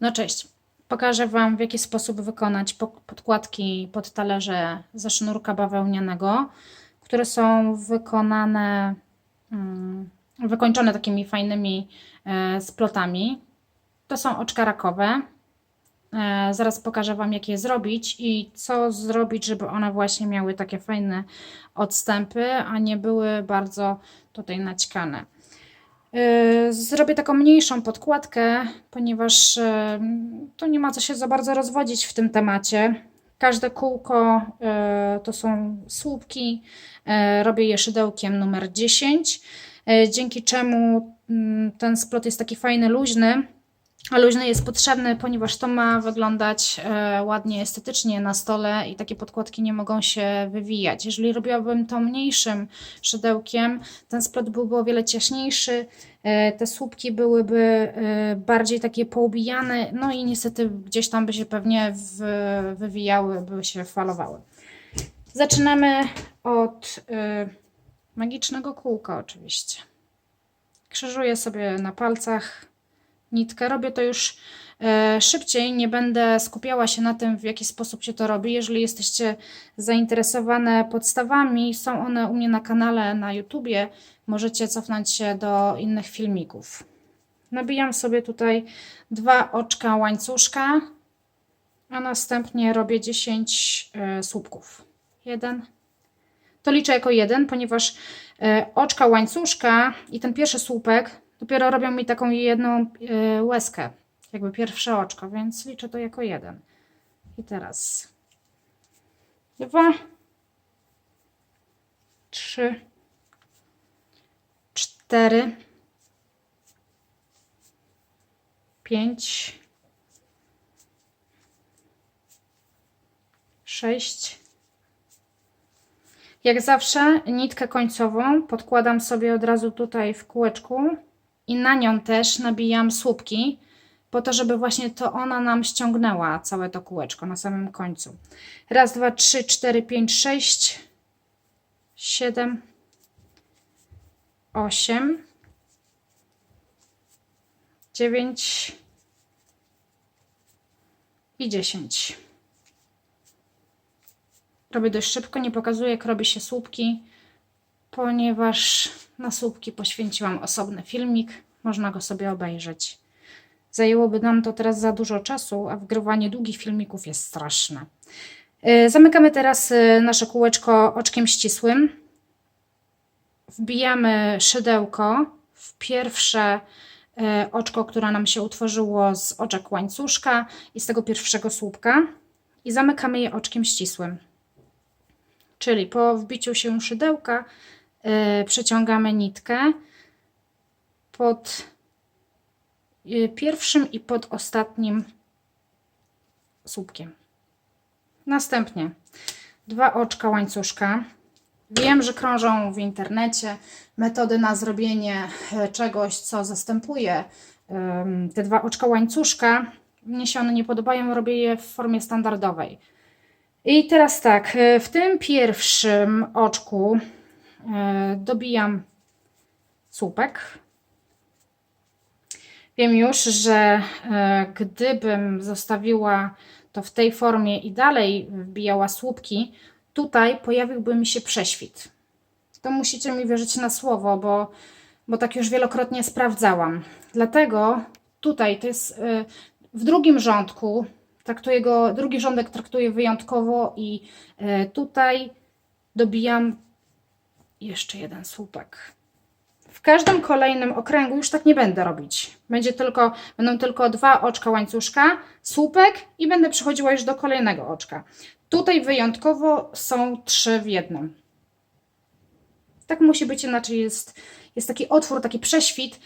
No cześć. Pokażę Wam, w jaki sposób wykonać po- podkładki pod talerze ze sznurka bawełnianego, które są wykonane, mm, wykończone takimi fajnymi e, splotami. To są oczka rakowe. E, Zaraz pokażę Wam, jak je zrobić i co zrobić, żeby one właśnie miały takie fajne odstępy, a nie były bardzo tutaj naćkane. Yy, Zrobię taką mniejszą podkładkę, ponieważ yy, tu nie ma co się za bardzo rozwodzić w tym temacie. Każde kółko yy, to są słupki. Robię je szydełkiem numer 10, yy, dzięki czemu mm, ten splot jest taki fajny, luźny. Luźny jest potrzebny, ponieważ to ma wyglądać e, ładnie, estetycznie na stole i takie podkładki nie mogą się wywijać. Jeżeli robiłabym to mniejszym szydełkiem, ten splot byłby o wiele ciaśniejszy, e, te słupki byłyby e, bardziej takie poubijane, no i niestety gdzieś tam by się pewnie wywijały, by się falowały. Zaczynamy od magicznego kółka oczywiście. Krzyżuję sobie na palcach nitkę. Robię to już e, szybciej, nie będę skupiała się na tym, w jaki sposób się to robi. Jeżeli jesteście zainteresowane podstawami, są one u mnie na kanale na YouTubie, możecie cofnąć się do innych filmików. Nabijam sobie tutaj dwa oczka łańcuszka, a następnie robię 10 e, słupków. Jeden. To liczę jako jeden, ponieważ e, oczka łańcuszka i ten pierwszy słupek dopiero robią mi taką jedną e, łezkę, jakby pierwsze oczko, więc liczę to jako jeden. I teraz dwa, trzy, cztery, pięć, sześć. Jak zawsze nitkę końcową podkładam sobie od razu tutaj w kółeczku i na nią też nabijam słupki, po to, żeby właśnie to ona nam ściągnęła całe to kółeczko na samym końcu. Raz, dwa, trzy, cztery, pięć, sześć, siedem, osiem, dziewięć i dziesięć. Robię dość szybko, nie pokazuję jak robi się słupki, ponieważ na słupki poświęciłam osobny filmik. Można go sobie obejrzeć. Zajęłoby nam to teraz za dużo czasu, a wgrywanie długich filmików jest straszne. Yy, Zamykamy teraz yy, nasze kółeczko oczkiem ścisłym. Wbijamy szydełko w pierwsze yy, oczko, które nam się utworzyło z oczek łańcuszka i z tego pierwszego słupka i zamykamy je oczkiem ścisłym. Czyli po wbiciu się szydełka przeciągamy nitkę pod yy, pierwszym i pod ostatnim słupkiem. Następnie dwa oczka łańcuszka. Wiem, że krążą w internecie metody na zrobienie e, czegoś, co zastępuje te dwa oczka łańcuszka. Mnie się one nie podobają, robię je w formie standardowej. I teraz tak, w tym pierwszym oczku dobijam słupek. Wiem już, że e, gdybym zostawiła to w tej formie i dalej wbijała słupki, tutaj pojawiłby mi się prześwit. To musicie mi wierzyć na słowo, bo, bo tak już wielokrotnie sprawdzałam. Dlatego tutaj to jest e, w drugim rządku, traktuję go, drugi rządek traktuję wyjątkowo i e, tutaj dobijam jeszcze jeden słupek. W każdym kolejnym okręgu już tak nie będę robić. Będzie tylko, będą tylko dwa oczka łańcuszka, słupek i będę przechodziła już do kolejnego oczka. Tutaj wyjątkowo są trzy w jednym. Tak musi być, inaczej jest, jest taki otwór, taki prześwit.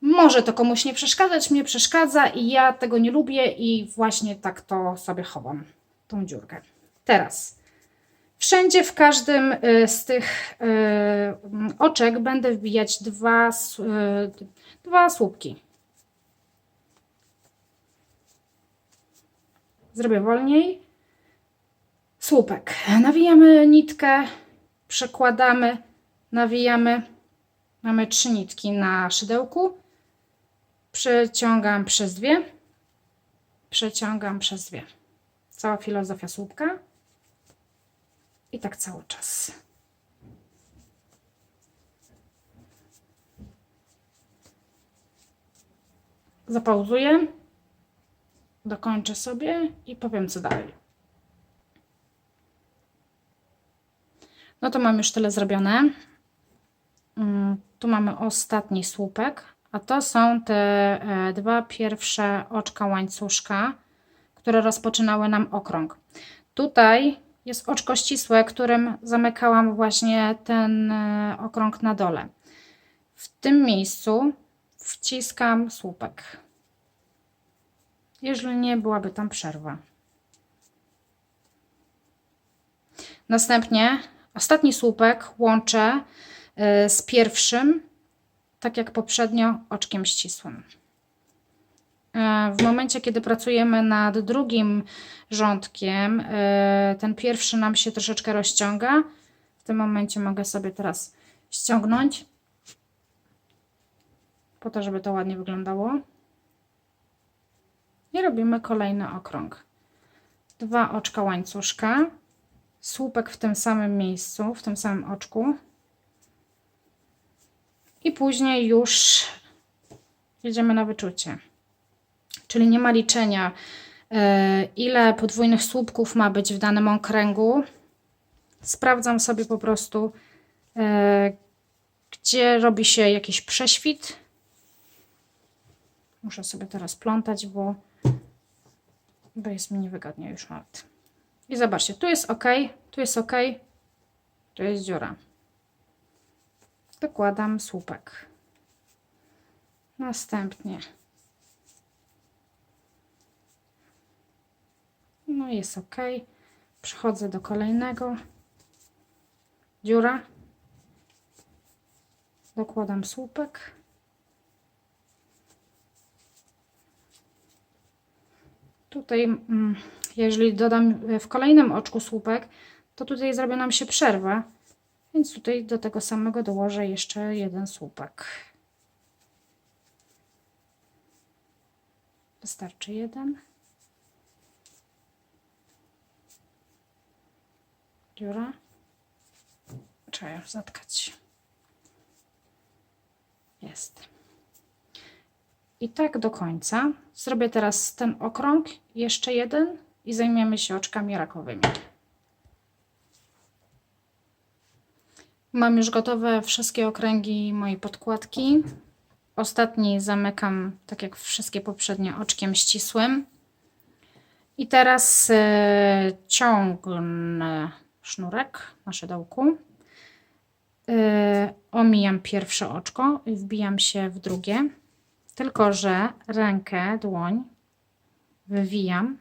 Może to komuś nie przeszkadzać, mnie przeszkadza i ja tego nie lubię i właśnie tak to sobie chowam, tą dziurkę. Teraz Wszędzie, w każdym y, z tych y, oczek będę wbijać dwa, y, dwa słupki. Zrobię wolniej. Słupek. Nawijamy nitkę, przekładamy, nawijamy. Mamy trzy nitki na szydełku. Przeciągam przez dwie. przeciągam przez dwie. Cała filozofia słupka. I tak cały czas. Zapauzuję, dokończę sobie i powiem co dalej. No to mam już tyle zrobione. Mm, Tu mamy ostatni słupek, a to są te e, dwa pierwsze oczka łańcuszka, które rozpoczynały nam okrąg. Tutaj jest oczko ścisłe, którym zamykałam właśnie ten e, okrąg na dole. W tym miejscu wciskam słupek. Jeżeli nie byłaby tam przerwa. Następnie ostatni słupek łączę e, z pierwszym, tak jak poprzednio, oczkiem ścisłym. E, W momencie, kiedy pracujemy nad drugim rządkiem, e, ten pierwszy nam się troszeczkę rozciąga. W tym momencie mogę sobie teraz ściągnąć, po to, żeby to ładnie wyglądało. I robimy kolejny okrąg. Dwa oczka łańcuszka, słupek w tym samym miejscu, w tym samym oczku. I później już jedziemy na wyczucie. Czyli nie ma liczenia, e, ile podwójnych słupków ma być w danym okręgu. Sprawdzam sobie po prostu, e, gdzie robi się jakiś prześwit. Muszę sobie teraz plątać, bo, bo jest mi niewygodnie już nawet. I zobaczcie, tu jest ok, tu jest ok, tu jest dziura. Dokładam słupek. Następnie No jest ok. Przechodzę do kolejnego. Dziura. Dokładam słupek. Tutaj, mm, jeżeli dodam w kolejnym oczku słupek, to tutaj zrobi nam się przerwa. Więc tutaj do tego samego dołożę jeszcze jeden słupek. Wystarczy jeden. Dziura. Trzeba już zatkać. Jest. I tak do końca. Zrobię teraz ten okrąg, jeszcze jeden i zajmiemy się oczkami rakowymi. Mam już gotowe wszystkie okręgi mojej podkładki. Ostatni zamykam, tak jak wszystkie poprzednie, oczkiem ścisłym. I teraz e, ciągnę sznurek na szydełku. Yy, omijam pierwsze oczko i wbijam się w drugie. Tylko, że rękę, dłoń wywijam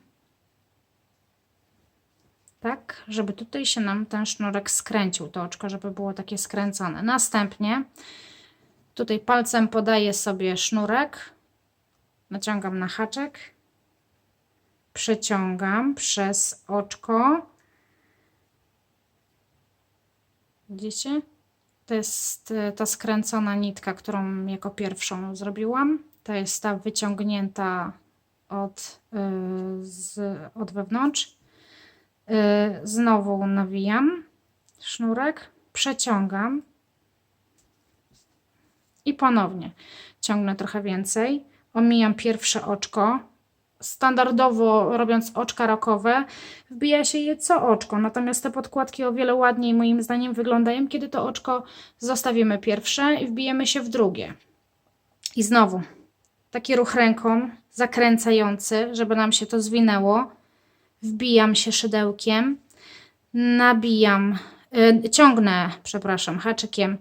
tak, żeby tutaj się nam ten sznurek skręcił, to oczko, żeby było takie skręcone. Następnie tutaj palcem podaję sobie sznurek, naciągam na haczek, przeciągam przez oczko Widzicie? To jest e, ta skręcona nitka, którą jako pierwszą zrobiłam. To jest ta wyciągnięta od, e, z, od wewnątrz. E, znowu nawijam sznurek, przeciągam i ponownie ciągnę trochę więcej. Omijam pierwsze oczko, standardowo robiąc oczka rokowe, wbija się je co oczko. Natomiast te podkładki o wiele ładniej moim zdaniem wyglądają, kiedy to oczko zostawimy pierwsze i wbijemy się w drugie. I znowu taki ruch ręką zakręcający, żeby nam się to zwinęło. Wbijam się szydełkiem, nabijam, yy, ciągnę, przepraszam, haczykiem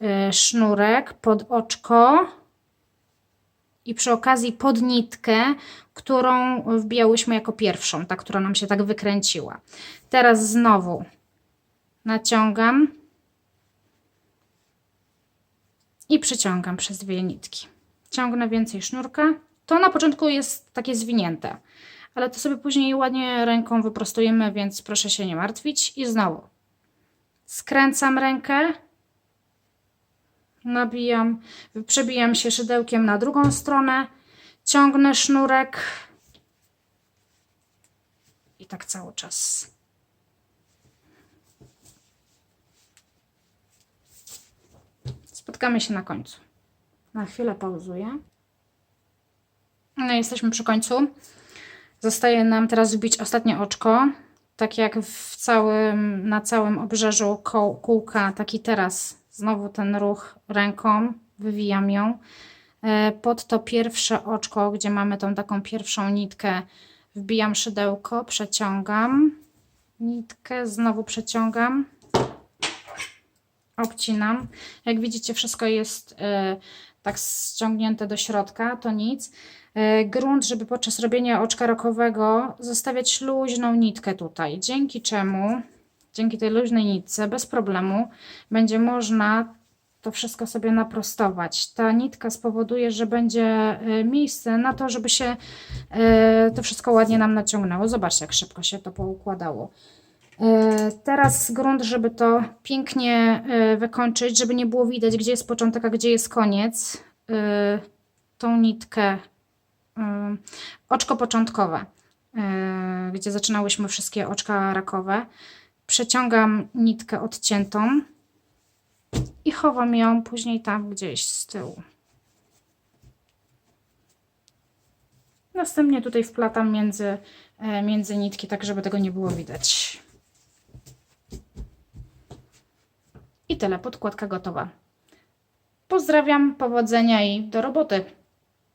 yy, sznurek pod oczko i przy okazji pod nitkę, którą wbijałyśmy jako pierwszą, ta, która nam się tak wykręciła. Teraz znowu naciągam i przyciągam przez dwie nitki. Ciągnę więcej sznurka. To na początku jest takie zwinięte, ale to sobie później ładnie ręką wyprostujemy, więc proszę się nie martwić. I znowu skręcam rękę, nabijam, przebijam się szydełkiem na drugą stronę, ciągnę sznurek I tak cały czas. Spotkamy się na końcu. Na chwilę pauzuję. No jesteśmy przy końcu. Zostaje nam teraz wbić ostatnie oczko. Tak jak w całym, na całym obrzeżu kółka, tak i teraz. Znowu ten ruch ręką, wywijam ją. E, Pod to pierwsze oczko, gdzie mamy tą taką pierwszą nitkę, wbijam szydełko, przeciągam nitkę, znowu przeciągam, obcinam. Jak widzicie, wszystko jest e, tak ściągnięte do środka, to nic. E, Grunt, żeby podczas robienia oczka rokowego zostawiać luźną nitkę tutaj, dzięki czemu, dzięki tej luźnej nitce, bez problemu, będzie można to wszystko sobie naprostować. Ta nitka spowoduje, że będzie e, miejsce na to, żeby się e, to wszystko ładnie nam naciągnęło. Zobaczcie, jak szybko się to poukładało. E, Teraz grunt, żeby to pięknie wykończyć, żeby nie było widać, gdzie jest początek, a gdzie jest koniec. Tą nitkę, oczko początkowe, gdzie zaczynałyśmy wszystkie oczka rakowe. Przeciągam nitkę odciętą i chowam ją później tam gdzieś z tyłu. Następnie tutaj wplatam między, e, między nitki, tak żeby tego nie było widać. I tyle, podkładka gotowa. Pozdrawiam, powodzenia i do roboty.